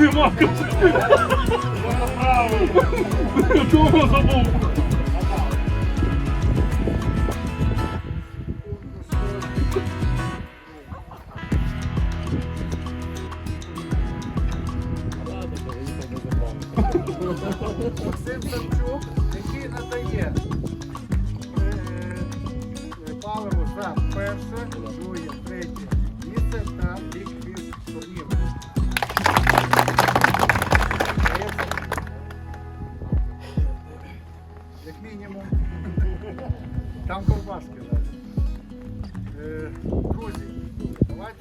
Нема Дома забув. Максим Самчук, який надає е, е, паливо за перше, друге, третє місце та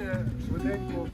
давайте швиденько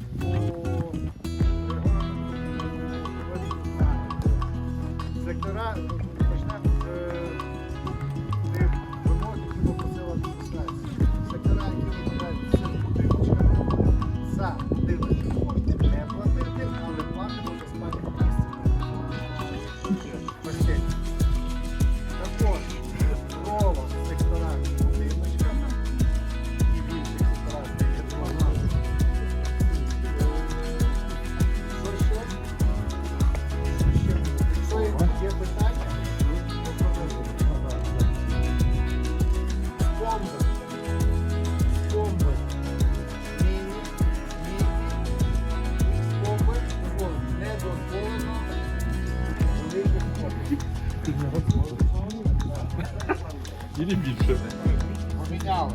не більше. Поміняли.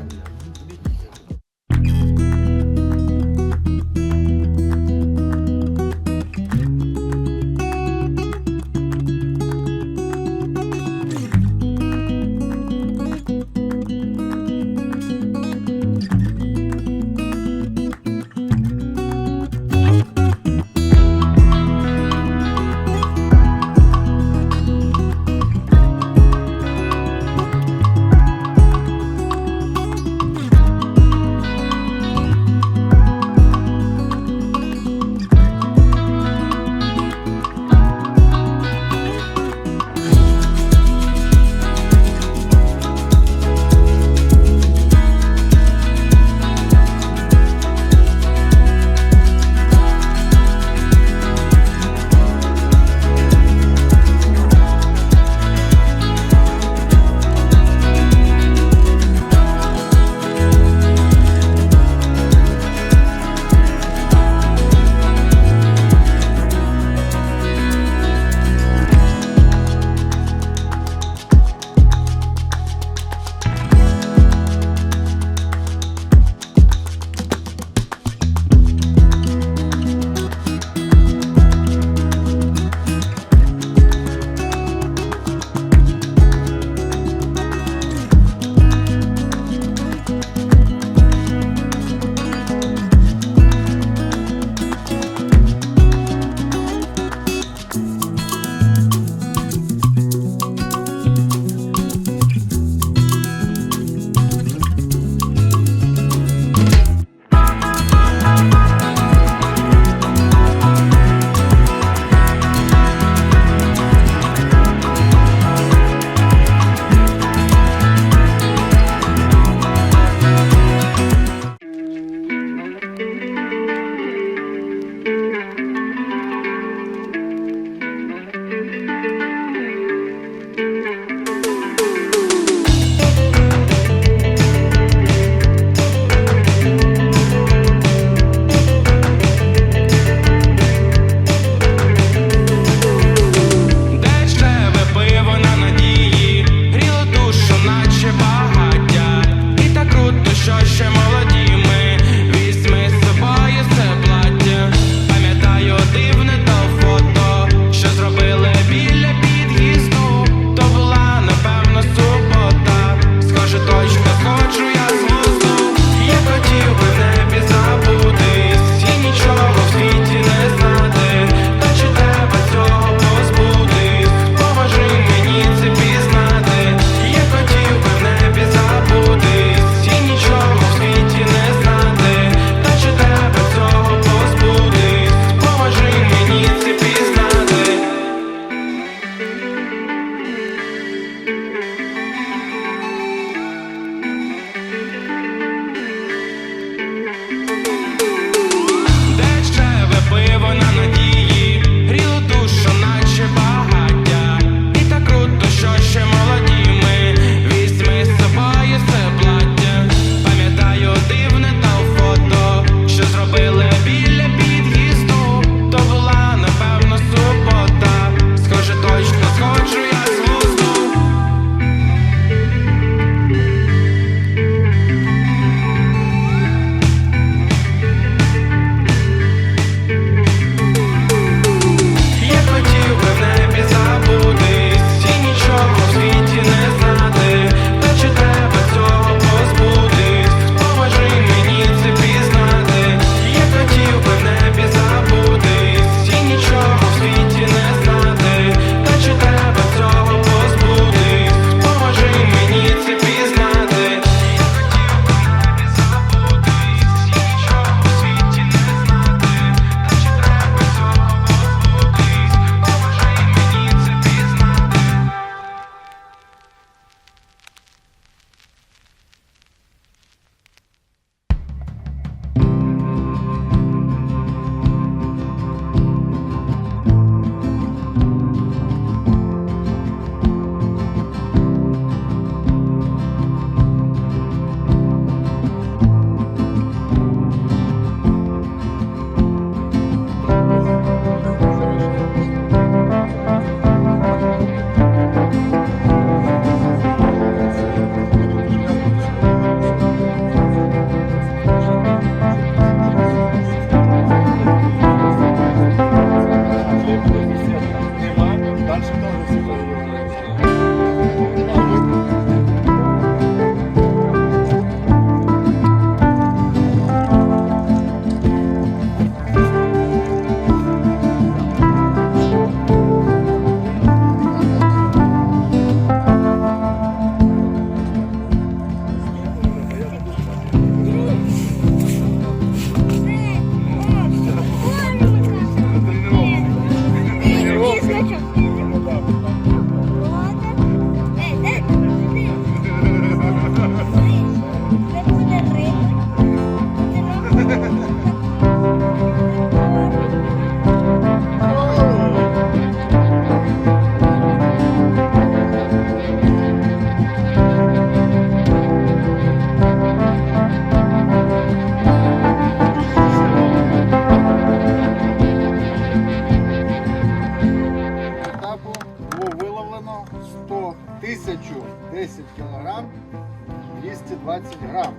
720 грам.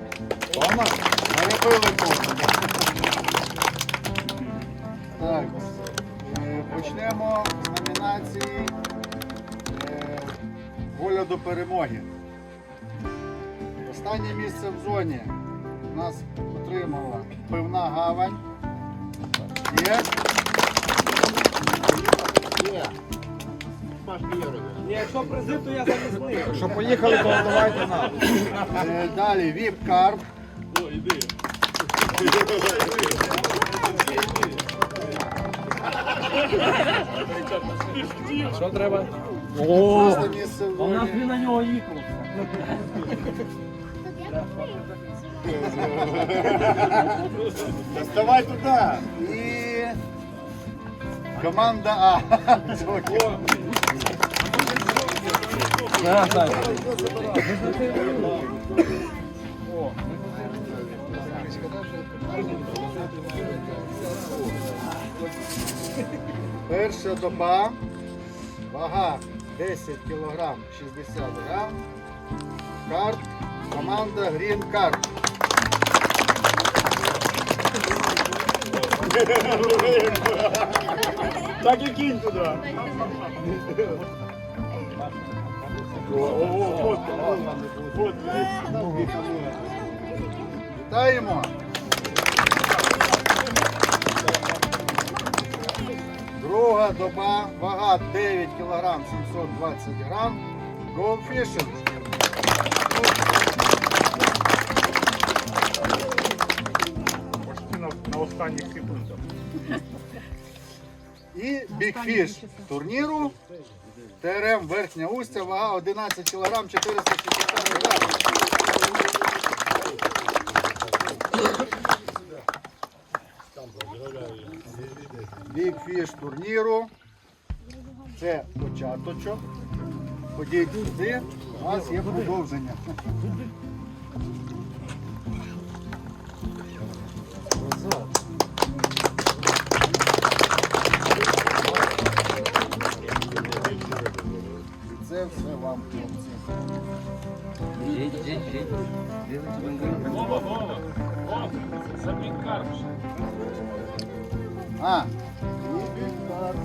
Перепили повну. Так, е, почнемо з номінації е, Воля до перемоги. Останнє місце в зоні у нас отримала пивна гавань. Є. Якщо призи, то я захисник. Що поїхали, то давайте нам. Е, Далі віп карп. О, іди. Що треба? Шосте місце в У нас зоні. він на нього їхав. Доставай туди. І команда А. Перша доба. Вага 10 кг 60 грам. Карт. Команда Green Card. Так і кінь туди. Вітаємо! Друга доба, вага 9 кг 720 грам. Go fishing. Почти на останніх секундах. І Fish турніру. ТРМ верхня устя, вага 11 кг 460 грам. Big Fish турніру. Це початочок. Ходіть сюди, у вас є продовження. Це все вам, хлопці. Вова, Вова. Вова, забій. А, і Big Carp.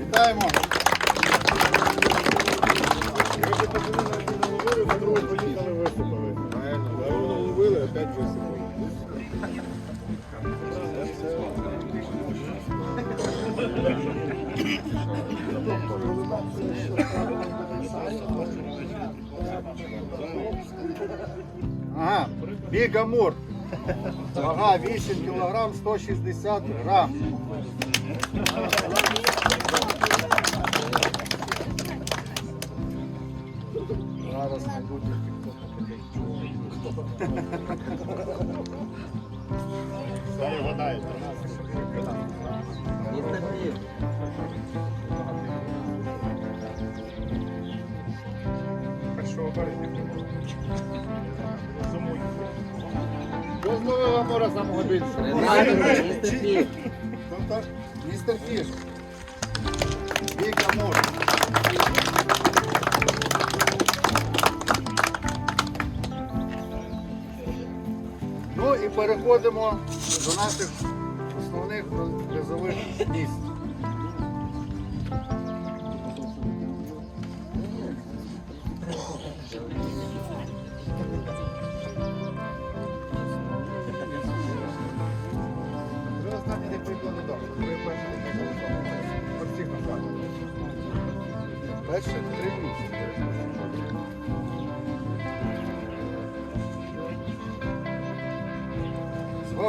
Вітаємо! Поїхали виступили. Правильно. ловили, опять виступили. Ага, бігамур. Вага 8 кг 160 грам. Зараз майбутнє Далі Кожного мора самого більше. Містер Фіш. Бігамур. Ну і переходимо до наших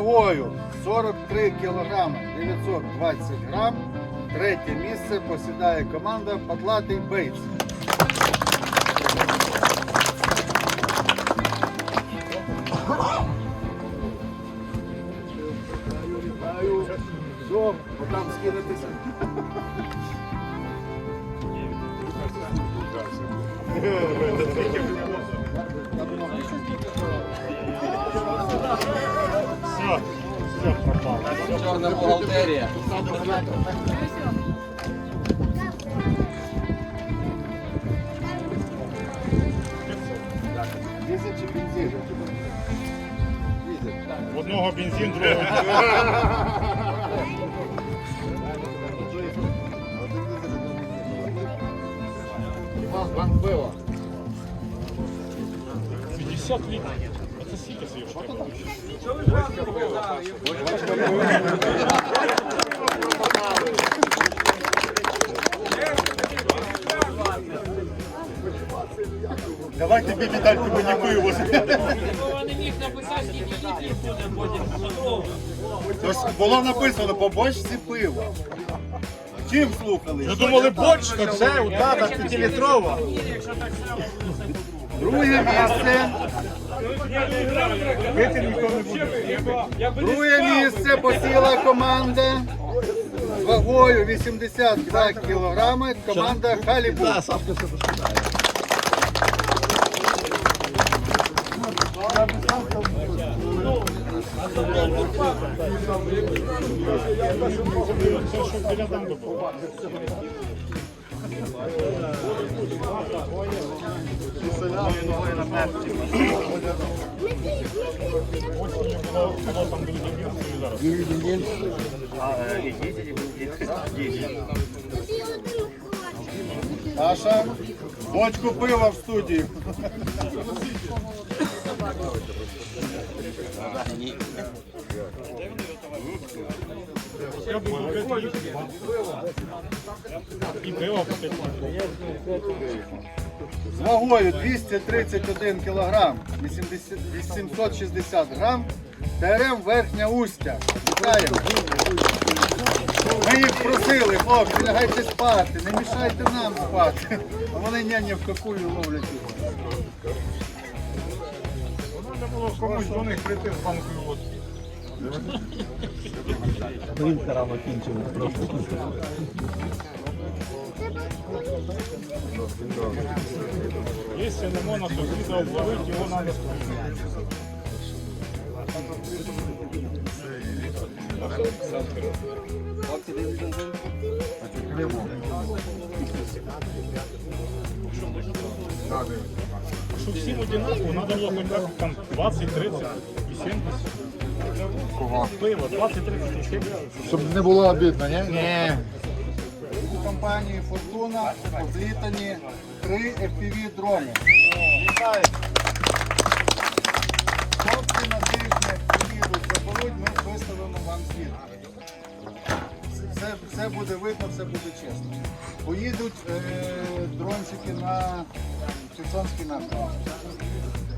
вагою 43 кг 920 грам. Третє місце посідає команда Подлатий Бейтс. Все, там скинутися. Чорна бухгалтерія. Десять бензин. Одного бензин, другого. Банк пива. 50 літрів. Давай тобі мені задовго. Тож було написано по бочці пива. Чим слухали? Ви думали, бочка, це у тата п'ятилітрова. Друге місце. Друге місце посіла команда з вагою 82 кілограми. Команда Халібу. Це що біля дамби було. Воно там буде зараз. Саша, бочку пива в студії. І пиво по 5 літрів. З вагою 231 кілограм, 860 грам. ТРМ Верхня Устя. Вітаємо. Ми їх просили, хлопці, лягайте спати, не мішайте нам спати. А вони ні в какую ловлять було комусь до них прийти з банкою водки. Якщо не можна сусіда обловити, його треба спомінати. Щоб всім одинаково, треба було хоч так там 20, 30 і 70. Пиво, 20, 30 і 70. Щоб не було обідно, ні? Ні. У компанії Фортуна облітані три FPV дрони. Вітаю! Хлопці на тиждень приїдуть, заберуть, ми виставимо вам звіт. Все, все буде видно, все буде чесно. Поїдуть е, дрончики на precisamos financiar.